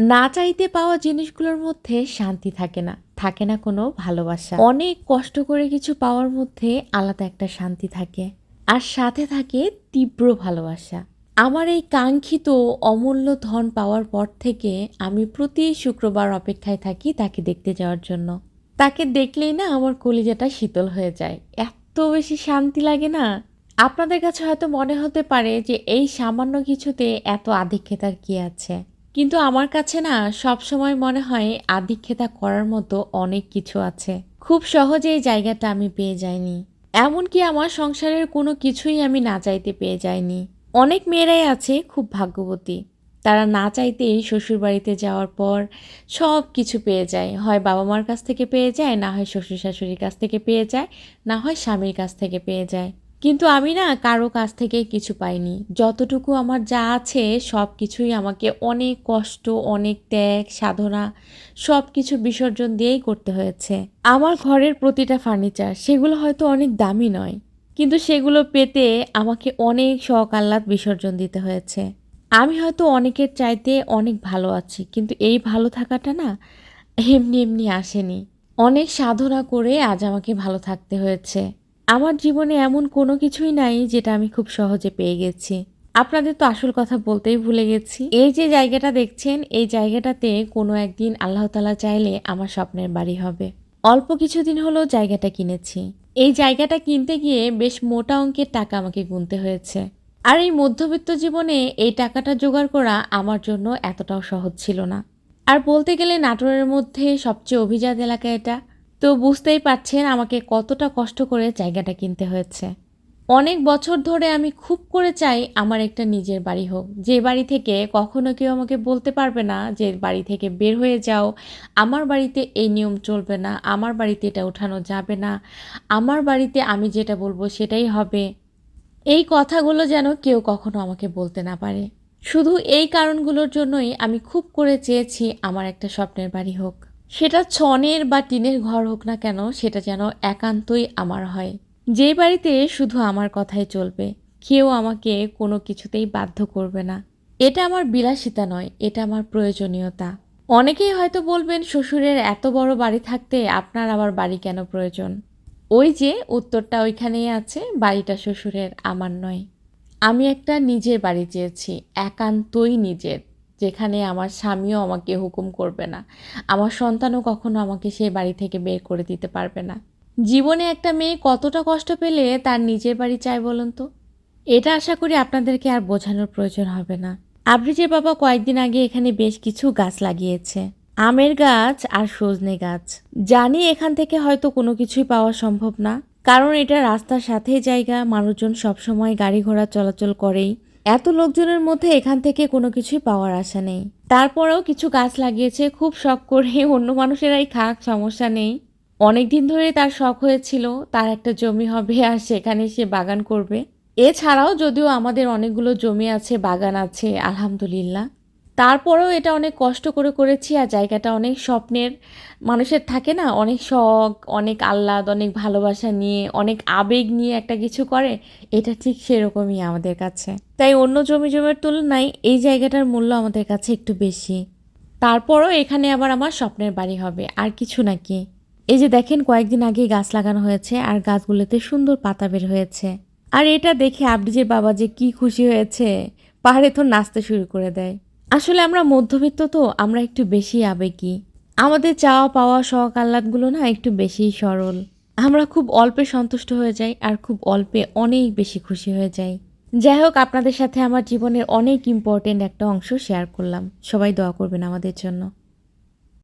না চাইতে পাওয়া জিনিসগুলোর মধ্যে শান্তি থাকে না থাকে না কোনো ভালোবাসা। অনেক কষ্ট করে কিছু পাওয়ার মধ্যে আলাদা একটা শান্তি থাকে। আর সাথে থাকে তীব্র ভালোবাসা। আমার এই কাঙ্ক্ষিত অমূল্য ধন পাওয়ার পর থেকে আমি প্রতি শুক্রবার অপেক্ষায় থাকি তাকে দেখতে যাওয়ার জন্য। তাকে দেখলেই না আমার কলিজাটা শীতল হয়ে যায়। এত বেশি শান্তি লাগে না। আপনাদের কাছে হয়তো মনে হতে পারে যে এই সামান্য কিছুতে এত আধিক্যতার কি আছে? কিন্তু আমার কাছে না সব সময় মনে হয় আধিক্যতা করার মতো অনেক কিছু আছে। খুব সহজে এই জায়গাটা আমি পেয়ে যাইনি। এমনকি আমার সংসারের কোনো কিছুই আমি না চাইতে পেয়ে যাইনি। অনেক মেয়েরাই আছে খুব ভাগ্যবতী। তারা না চাইতেই শ্বশুরবাড়িতে যাওয়ার পর সব কিছু পেয়ে যায়। হয় বাবা মার কাছ থেকে পেয়ে যায়, না হয় শ্বশুর শাশুড়ির কাছ থেকে পেয়ে যায়, না হয় স্বামীর কাছ থেকে পেয়ে যায়। কিন্তু আমি না কারও কাছ থেকে কিছু পাইনি। যতটুকু আমার যা আছে সব কিছুই আমাকে অনেক কষ্ট, অনেক ত্যাগ, সাধনা সব কিছু বিসর্জন দিয়েই করতে হয়েছে। আমার ঘরের প্রতিটা ফার্নিচার সেগুলো হয়তো অনেক দামি নয়, কিন্তু সেগুলো পেতে আমাকে অনেক শখ আহ্লাদ বিসর্জন দিতে হয়েছে। আমি হয়তো অনেকের চাইতে অনেক ভালো আছি, কিন্তু এই ভালো থাকাটা না এমনি এমনি আসেনি। অনেক সাধনা করে আজ আমাকে ভালো থাকতে হয়েছে। আমার জীবনে এমন কোনো কিছুই নাই যেটা আমি খুব সহজে পেয়ে গেছি। আপনাদের তো আসল কথা বলতেই ভুলে গেছি। এই যে জায়গাটা দেখছেন, এই জায়গাটাতে কোনো একদিন আল্লাহ তালা চাইলে আমার স্বপ্নের বাড়ি হবে। অল্প কিছুদিন হলো জায়গাটা কিনেছি। এই জায়গাটা কিনতে গিয়ে বেশ মোটা অঙ্কের টাকা আমাকে গুনতে হয়েছে। আর এই মধ্যবিত্ত জীবনে এই টাকাটা জোগাড় করা আমার জন্য এতটাও সহজ ছিল না। আর বলতে গেলে নাটোরের মধ্যে সবচেয়ে অভিজাত এলাকা এটা। তো বুঝতেই পারছেন আমাকে কতটা কষ্ট করে জায়গাটা কিনতে হয়েছে। অনেক বছর ধরে আমি খুব করে চাই আমার একটা নিজের বাড়ি হোক। যে বাড়ি থেকে কখনো কেউ আমাকে বলতে পারবে না যে বাড়ি থেকে বের হয়ে যাও। আমার বাড়িতে এই নিয়ম চলবে না, আমার বাড়িতে এটা উঠানো যাবে না, আমার বাড়িতে আমি যেটা বলব সেটাই হবে। এই কথাগুলো যেন কেউ কখনো আমাকে বলতে না পারে। শুধু এই কারণগুলোর জন্যই আমি খুব করে চেয়েছি আমার একটা স্বপ্নের বাড়ি হোক। সেটা ছনের বা টিনের ঘর হোক না কেন, সেটা যেন একান্তই আমার হয়। যে বাড়িতে শুধু আমার কথাই চলবে, কেউ আমাকে কোনো কিছুতেই বাধ্য করবে না। এটা আমার বিলাসিতা নয়, এটা আমার প্রয়োজনীয়তা। অনেকেই হয়তো বলবেন, শ্বশুরের এত বড় বাড়ি থাকতে আপনার আবার বাড়ি কেন প্রয়োজন? ওই যে উত্তরটা ওইখানেই আছে, বাড়িটা শ্বশুরের, আমার নয়। আমি একটা নিজের বাড়ি চেয়েছি, একান্তই নিজের। যেখানে আমার স্বামীও আমাকে হুকুম করবে না। আমার সন্তানও কখনো আমাকে সেই বাড়ি থেকে বের করে দিতে পারবে না। জীবনে একটা মেয়ে কতটা কষ্ট পেলে তার নিজের বাড়ি চায় বলুন তো? এটা আশা করি আপনাদেরকে আর বোঝানোর প্রয়োজন হবে না। আবরিজের বাবা কয়েকদিন আগে এখানে বেশ কিছু গাছ লাগিয়েছে। আমের গাছ আর সজনে গাছ। জানি এখান থেকে হয়তো কোনো কিছুই পাওয়া সম্ভব না। কারণ এটা রাস্তার সাথেই জায়গা, মানুষজন সবসময় গাড়ি ঘোড়া চলাচল করেই। এত লোকজনের মধ্যে এখান থেকে কোনো কিছুই পাওয়ার আশা নেই। তারপরেও কিছু গাছ লাগিয়েছে, খুব শখ করে, অন্য মানুষেরাই খাক, সমস্যা নেই। অনেক দিন ধরে তার শখ হয়েছিল, তার একটা জমি হবে আর সেখানে সে বাগান করবে। এছাড়াও যদিও আমাদের অনেকগুলো জমি আছে, বাগান আছে, আলহামদুলিল্লাহ। তারপরেও এটা অনেক কষ্ট করে করেছি আর জায়গাটা অনেক স্বপ্নের। মানুষের থাকে না, অনেক শখ, অনেক আহ্লাদ, অনেক ভালোবাসা নিয়ে, অনেক আবেগ নিয়ে একটা কিছু করে, এটা ঠিক সেরকমই আমাদের কাছে। তাই অন্য জমি জমির তুলনায় এই জায়গাটার মূল্য আমাদের কাছে একটু বেশি। তারপরও এখানে আবার আমার স্বপ্নের বাড়ি হবে, আর কিছু নাকি। এই যে দেখেন, কয়েকদিন আগে গাছ লাগানো হয়েছে আর গাছগুলোতে সুন্দর পাতা বের হয়েছে। আর এটা দেখে আবডিজের বাবা যে কি খুশি হয়েছে, পাহাড়ে তো নাচতে শুরু করে দেয়। আসলে আমরা মধ্যবিত্ত তো, আমরা একটু বেশি আবেগী। আমাদের চাওয়া পাওয়া শখ আহ্লাদগুলো না একটু বেশি সরল। আমরা খুব অল্পে সন্তুষ্ট হয়ে যাই আর খুব অল্পে অনেক বেশি খুশি হয়ে যাই। যাই হোক, আপনাদের সাথে আমার জীবনের অনেক ইম্পর্টেন্ট একটা অংশ শেয়ার করলাম। সবাই দোয়া করবেন আমাদের জন্য।